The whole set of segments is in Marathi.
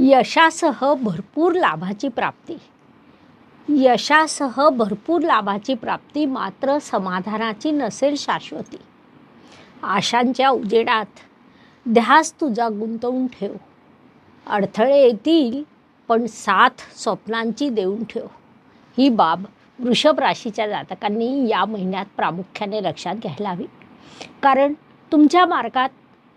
यशासह भरपूर लाभाची प्राप्ती. यशासह भरपूर लाभाची प्राप्ती मात्र समाधानाची नसेल शाश्वती. आशांच्या उजेडात ध्यास तुझा गुंतवून ठेव. अडथळे येतील पण साथ स्वप्नांची देऊन ठेव. ही बाब वृषभ राशीच्या जातकांनी या महिन्यात प्रामुख्याने लक्षात घ्यायला हवी. कारण तुमच्या मार्गात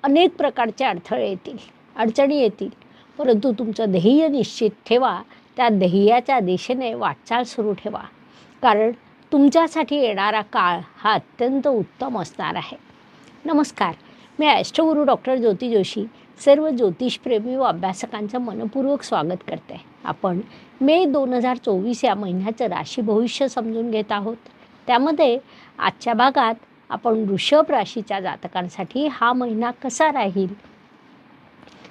अनेक प्रकारचे अडथळे येतील अडचणी येतील परंतु तुमचं ध्येय निश्चित ठेवा त्या ध्येयाच्या दिशेने वाटचाल सुरू ठेवा. कारण तुमच्यासाठी येणारा काळ हा अत्यंत उत्तम असणार आहे. नमस्कार मी ॲस्ट्रोगुरू डॉक्टर ज्योती जोशी सर्व ज्योतिषप्रेमी व अभ्यासकांचं मनपूर्वक स्वागत करते. आपण मे दोन हजार चोवीस या महिन्याचं राशी भविष्य समजून घेत आहोत. त्यामध्ये आजच्या भागात आपण वृषभ राशीच्या जातकांसाठी हा महिना कसा राहील?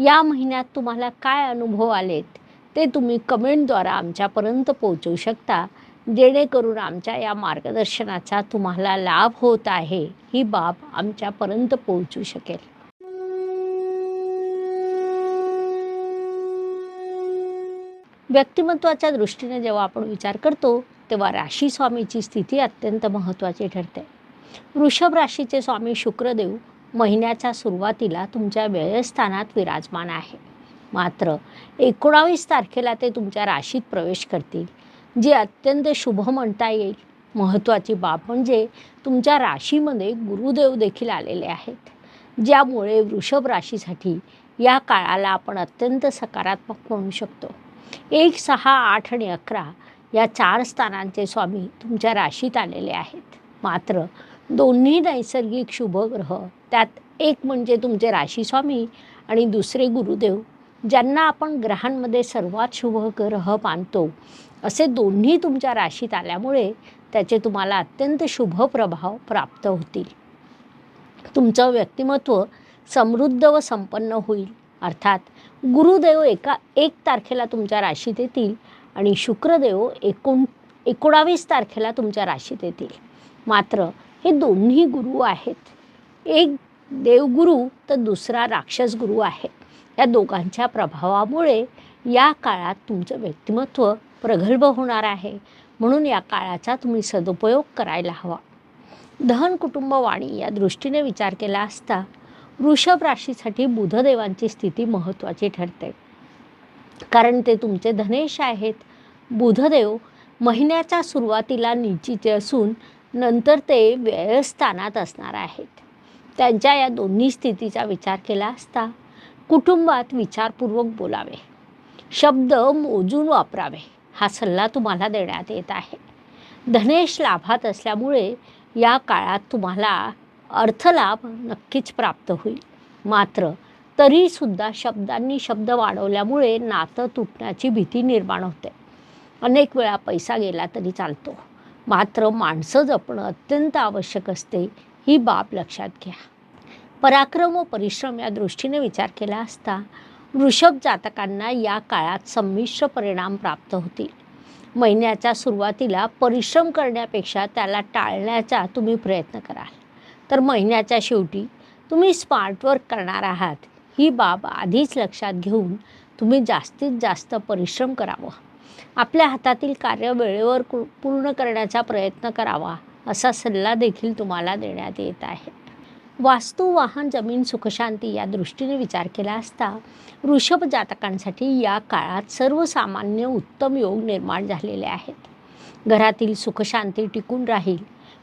या महिन्यात तुम्हाला काय अनुभव आलेत? ते तुम्ही कमेंटद्वारा आमच्यापर्यंत पोहोचवू शकता. जेणेकरून आमच्या या मार्गदर्शनाचा तुम्हाला लाभ होत आहे. ही बाब आमच्यापर्यंत पोहोचू शकेल. व्यक्तिमत्वाच्या दृष्टीने जेव्हा आपण विचार करतो तेव्हा राशी स्वामीची स्थिती अत्यंत महत्त्वाची ठरते. वृषभ राशीचे स्वामी शुक्रदेव महिन्याच्या सुरुवातीला तुमच्या व्ययस्थानात विराजमान आहे. मात्र एकोणावीस तारखेला ते तुमच्या राशीत प्रवेश करतील जे अत्यंत शुभ म्हणता येईल. महत्त्वाची बाब म्हणजे तुमच्या राशीमध्ये गुरुदेव देखील आलेले आहेत. ज्यामुळे वृषभ राशीसाठी या काळाला आपण अत्यंत सकारात्मक म्हणू शकतो. एक सहा आठ आणि अकरा या चार स्थानांचे स्वामी तुमच्या राशीत आलेले आहेत. मात्र दोन्ही नैसर्गिक शुभग्रह त्यात एक म्हणजे तुमचे राशीस्वामी आणि दुसरे गुरुदेव ज्यांना आपण ग्रहांमध्ये सर्वात शुभ ग्रह मानतो असे दोन्ही तुमच्या राशीत आल्यामुळे त्याचे तुम्हाला अत्यंत शुभ प्रभाव प्राप्त होतील. तुमचं व्यक्तिमत्व समृद्ध व संपन्न होईल. अर्थात गुरुदेव एका एक तारखेला तुमच्या राशीत येतील आणि शुक्रदेव एकोण एकोणावीस तारखेला तुमच्या राशीत येतील. मात्र हे दोन्ही गुरु आहेत. एक देवगुरू तर दुसरा राक्षस गुरु आहे. या दोघांच्या प्रभावामुळे या काळात तुमचं व्यक्तिमत्व प्रगल्भ होणार आहे. म्हणून या काळाचा तुम्ही सदुपयोग करायला हवा. धन कुटुंब वाणी या दृष्टीने विचार केला असता वृषभ राशीसाठी बुधदेवांची स्थिती महत्त्वाची ठरते. कारण ते तुमचे धनेश आहेत. बुधदेव महिन्याच्या सुरुवातीला निश्चित असून नंतर ते व्ययस्थानात असणार आहेत. त्यांच्या या दोन्ही स्थितीचा विचार केला असता कुटुंबात विचारपूर्वक बोलावे. शब्द मोजून वापरावे. हा सल्ला तुम्हाला देण्यात येत आहे. धनेश लाभात असल्यामुळे या काळात तुम्हाला अर्थलाभ नक्कीच प्राप्त होईल. मात्र तरीसुद्धा शब्दांनी शब्द वाढवल्यामुळे नातं तुटण्याची भीती निर्माण होते. अनेक वेळा पैसा गेला तरी चालतो. मात्र माणसं जपणं अत्यंत आवश्यक असते. ही बाब लक्षात घ्या. पराक्रम व परिश्रम या दृष्टीने विचार केला असता वृषभ जातकांना या काळात संमिश्र परिणाम प्राप्त होतील. महिन्याच्या सुरुवातीला परिश्रम करण्यापेक्षा त्याला टाळण्याचा तुम्ही प्रयत्न कराल. तर महिन्याच्या शेवटी तुम्ही स्मार्ट वर्क करणार आहात. ही बाब आधीच लक्षात घेऊन तुम्ही जास्तीत जास्त परिश्रम करावा. आपल्या हातातील कार्य वेळेवर कु- पूर्ण करण्याचा प्रयत्न करावा. असा सल्ला देखील तुम्हाला देण्यात येत आहे. वास्तू वाहन जमीन सुखशांती या दृष्टीने विचार केला असता वृषभ जातकांसाठी या काळात सर्वसामान्य उत्तम योग निर्माण झालेले आहेत. घरातील सुखशांती टिकून राहील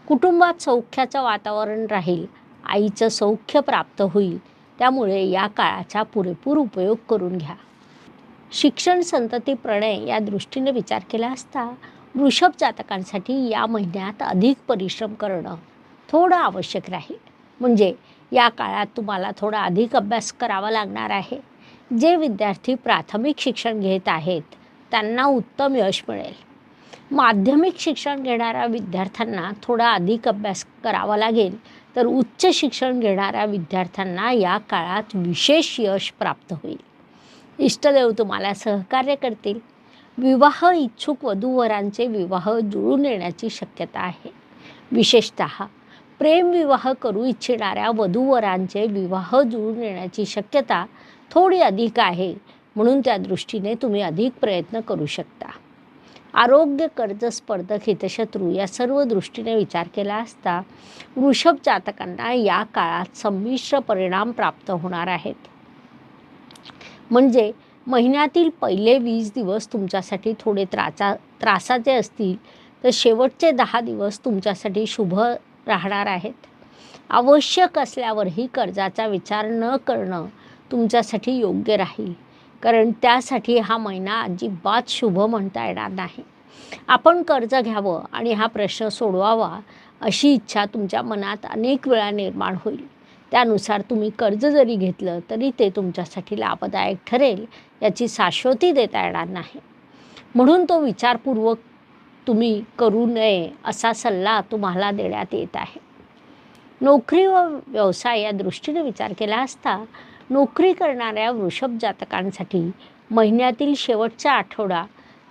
कुटुंबात सौख्याचं वातावरण राहील आईचं सौख्य प्राप्त होईल त्यामुळे या काळाचा पुरेपूर उपयोग करून घ्या. शिक्षण संतती प्रणय या दृष्टीने विचार केला असता वृषभ जातकांसाठी या महिन्यात अधिक परिश्रम करणं थोडं आवश्यक राहील. म्हणजे या काळात तुम्हाला थोडा अधिक अभ्यास करावा लागणार आहे. जे विद्यार्थी प्राथमिक शिक्षण घेत आहेत त्यांना उत्तम यश मिळेल. माध्यमिक शिक्षण घेणाऱ्या विद्यार्थ्यांना थोडा अधिक अभ्यास करावा लागेल तर उच्च शिक्षण घेणाऱ्या विद्यार्थ्यांना या काळात विशेष यश प्राप्त होईल. इष्टदेव तुम्हाला सहकार्य करतील. विवाह इच्छुक वधूवरांचे विवाह जुळून येण्याची शक्यता आहे. विशेषत प्रेमविवाह करू इच्छिणाऱ्या वधूवरांचे विवाह जुळून येण्याची शक्यता थोडी अधिक आहे म्हणून त्या दृष्टीने तुम्ही अधिक प्रयत्न करू शकता. आरोग्य कर्ज स्पर्धक हितशत्रू या सर्व दृष्टीने विचार केला असता वृषभ जातकांना या काळात संमिश्र परिणाम प्राप्त होणार आहेत. म्हणजे महिन्यातील पहिले वीस दिवस तुमच्यासाठी थोडे त्राचा त्रासाचे असतील तर शेवटचे दहा दिवस तुमच्यासाठी शुभ राहणार आहेत. आवश्यक असल्यावरही कर्जाचा विचार न करणं तुमच्यासाठी योग्य राहील कारण त्यासाठी हा महिना अजिबात शुभ म्हणता येणार नाही. आपण कर्ज घ्यावं आणि हा प्रश्न सोडवावा अशी इच्छा तुमच्या मनात अनेक वेळा निर्माण होईल. त्यानुसार तुम्ही कर्ज जरी घेतलं तरी ते तुमच्यासाठी लाभदायक ठरेल याची शाश्वती देता येणार नाही. म्हणून तो विचारपूर्वक तुम्ही करू नये असा सल्ला तुम्हाला देण्यात येत आहे. नोकरी व व्यवसाय या दृष्टीने विचार केला असता नोकरी करणाऱ्या वृषभ जातकांसाठी महिन्यातील शेवटचा आठवडा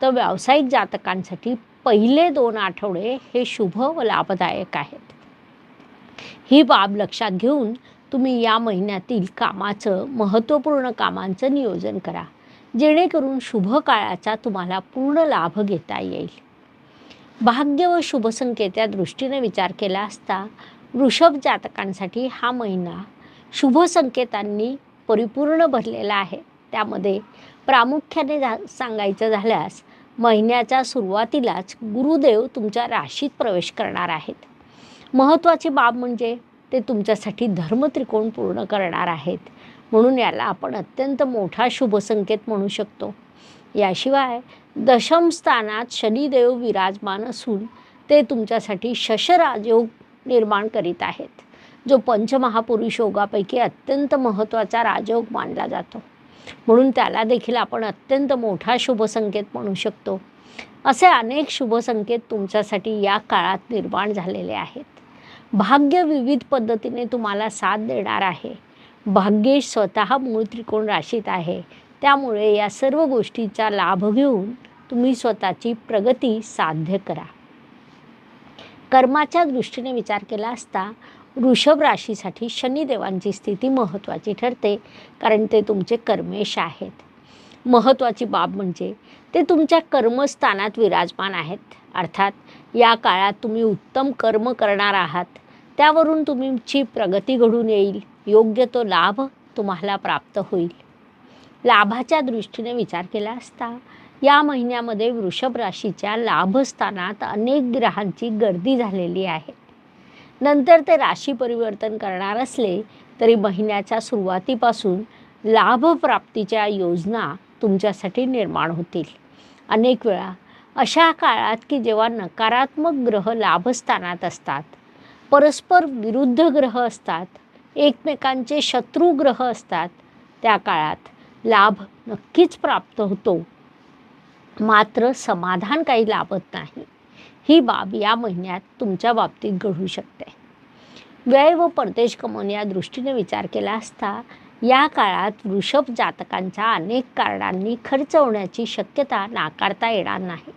तर व्यावसायिक जातकांसाठी पहिले दोन आठवडे हे शुभ व लाभदायक आहेत. ही बाब लक्षात घेऊन तुम्ही या महिन्यातील कामाचं महत्त्वपूर्ण कामांचं नियोजन करा. जेणेकरून शुभ काळाचा तुम्हाला पूर्ण लाभ घेता येईल. भाग्य व शुभसंख्येत या दृष्टीने विचार केला असता वृषभ जातकांसाठी हा महिना शुभ संकेतांनी परिपूर्ण भरलेला आहे. त्यामध्ये प्रामुख्याने जा सांगायचं झाल्यास महिन्याच्या सुरुवातीलाच गुरुदेव तुमच्या राशीत प्रवेश करणार आहेत. महत्त्वाची बाब म्हणजे ते तुमच्यासाठी धर्मत्रिकोण पूर्ण करणार आहेत. म्हणून याला आपण अत्यंत मोठा शुभसंकेत म्हणू शकतो. याशिवाय दशम स्थानात शनिदेव विराजमान असून ते तुमच्यासाठी शशराजयोग निर्माण करीत आहेत. जो पंचमहापुरुष योगापैकी अत्यंत महत्त्वाचा राजयोग मानला जातो. म्हणून त्याला देखील आपण अत्यंत मोठा शुभसंकेत म्हणू शकतो. असे अनेक शुभसंकेत तुमच्यासाठी या काळात निर्माण झालेले आहेत. भाग्य विविध पद्धतीने तुम्हाला साथ देणार आहे. भाग्य स्वतः मूळ त्रिकोण राशीत आहे. त्यामुळे या सर्व गोष्टीचा लाभ घेऊन तुम्ही स्वतःची प्रगती साध्य करा. कर्माच्या दृष्टीने विचार केला असता वृषभ राशीसाठी शनिदेवांची स्थिती महत्त्वाची ठरते कारण ते तुमचे कर्मेश आहेत. महत्त्वाची बाब म्हणजे ते तुमच्या कर्मस्थानात विराजमान आहेत. अर्थात या काळात तुम्ही उत्तम कर्म करणार आहात. त्यावरून तुमची प्रगती घडून येईल. योग्य तो लाभ तुम्हाला प्राप्त होईल. लाभाच्या दृष्टीने विचार केला असता या महिन्यामध्ये वृषभ राशीच्या लाभस्थानात अनेक ग्रहांची गर्दी झालेली आहे. नंतर ते राशी परिवर्तन करणार असले तरी महिन्याच्या सुरुवातीपासून लाभप्राप्तीच्या योजना तुमच्यासाठी निर्माण होतील. अनेक वेळा अशा काळात की जेव्हा नकारात्मक ग्रह लाभस्थानात असतात परस्पर विरुद्ध ग्रह असतात एकमेकांचे शत्रू ग्रह असतात त्या काळात लाभ नक्कीच प्राप्त होतो. मात्र समाधान काही लाभत नाही. ही बाब या महिन्यात तुमच्या बाबतीत घडू शकते. व्यय व परदेश कमवून या दृष्टीने विचार केला असता या काळात वृषभ जातकांच्या अनेक कारणांनी खर्च होण्याची शक्यता नाकारता येणार नाही.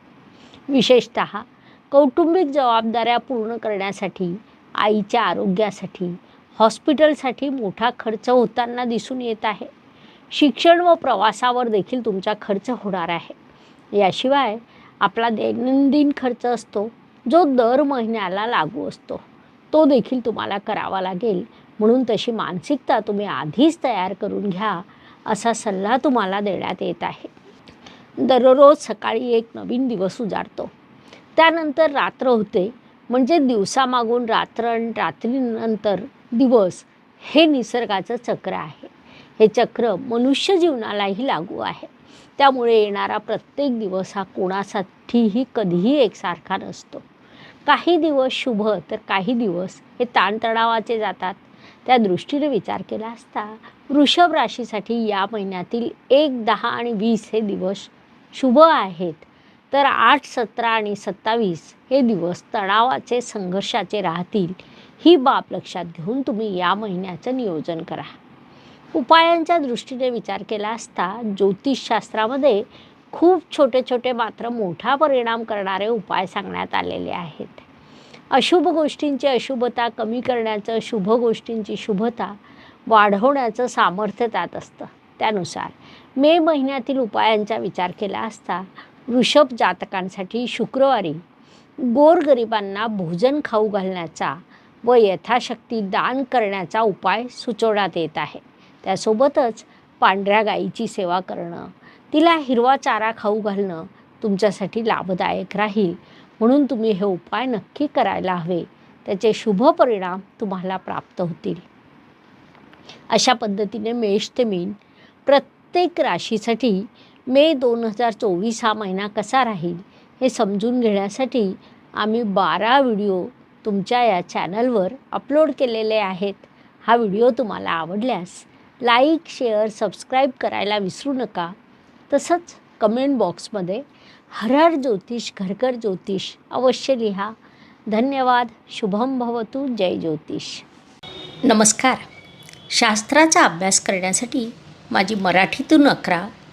विशेषत कौटुंबिक जबाबदाऱ्या पूर्ण करण्यासाठी आईच्या आरोग्यासाठी हॉस्पिटलसाठी मोठा खर्च होताना दिसून येत आहे. शिक्षण व प्रवासावर देखील तुमचा खर्च होणार आहे. याशिवाय आपला दैनंदिन खर्च असतो जो दर महिन्याला लागू असतो. तो देखील तुम्हाला करावा लागेल. म्हणून तशी मानसिकता तुम्ही आधीच तयार करून घ्या असा सल्ला तुम्हाला देण्यात येत आहे. दररोज सकाळी एक नवीन दिवस उजाडतो. त्यानंतर रात्र होते. म्हणजे दिवसामागून रात्र आणि रात्रीनंतर दिवस हे निसर्गाचं चक्र आहे. हे चक्र मनुष्य जीवनालाही लागू आहे. त्यामुळे येणारा प्रत्येक दिवस हा कोणासाठीही कधीही एकसारखा नसतो. काही दिवस शुभ तर काही दिवस हे ताणतणावाचे जातात. त्या दृष्टीने विचार केला असता वृषभ राशीसाठी या महिन्यातील एक दहा आणि वीस हे दिवस शुभ आहेत. तर आठ सतरा आणि सत्तावीस हे दिवस तणावाचे संघर्षाचे राहतील. ही बाब लक्षात घेऊन तुम्ही या महिन्याचं नियोजन करा. उपायांच्या दृष्टीने विचार केला असता ज्योतिषशास्त्रामध्ये खूप छोटे छोटे मात्र मोठा परिणाम करणारे उपाय सांगण्यात आलेले आहेत. अशुभ गोष्टींची अशुभता कमी करण्याचं शुभ गोष्टींची शुभता वाढवण्याचं सामर्थ्य त्यात असतं. त्यानुसार मे महिन्यातील उपायांचा विचार केला असता वृषभ जातकांसाठी शुक्रवारी गोरगरिबांना भोजन खाऊ घालण्याचा व यथाशक्ती दान करण्याचा उपाय सुचवण्यात येत आहे. त्यासोबतच पांढऱ्या गाईची सेवा करणं तिला हिरवा चारा खाऊ घालणं तुमच्यासाठी लाभदायक राहील. म्हणून तुम्ही हे उपाय नक्की करायला हवे. त्याचे शुभ परिणाम तुम्हाला प्राप्त होतील. अशा पद्धतीने मेष ते मीन प्रत्येक राशीसाठी मे दोन हजार चोवीस हा महिना कसा राहील हे समजून घेण्यासाठी आम्ही बारा व्हिडिओ तुमच्या या चॅनलवर अपलोड केलेले आहेत. हा व्हिडिओ तुम्हाला आवडल्यास लाईक शेअर सबस्क्राईब करायला विसरू नका. तसंच कमेंट बॉक्समध्ये हर हर ज्योतिष घरकर ज्योतिष अवश्य लिहा. धन्यवाद. शुभम भवतु. जय ज्योतिष. नमस्कार. शास्त्राचा अभ्यास करण्यासाठी माझी मराठीतून अकरा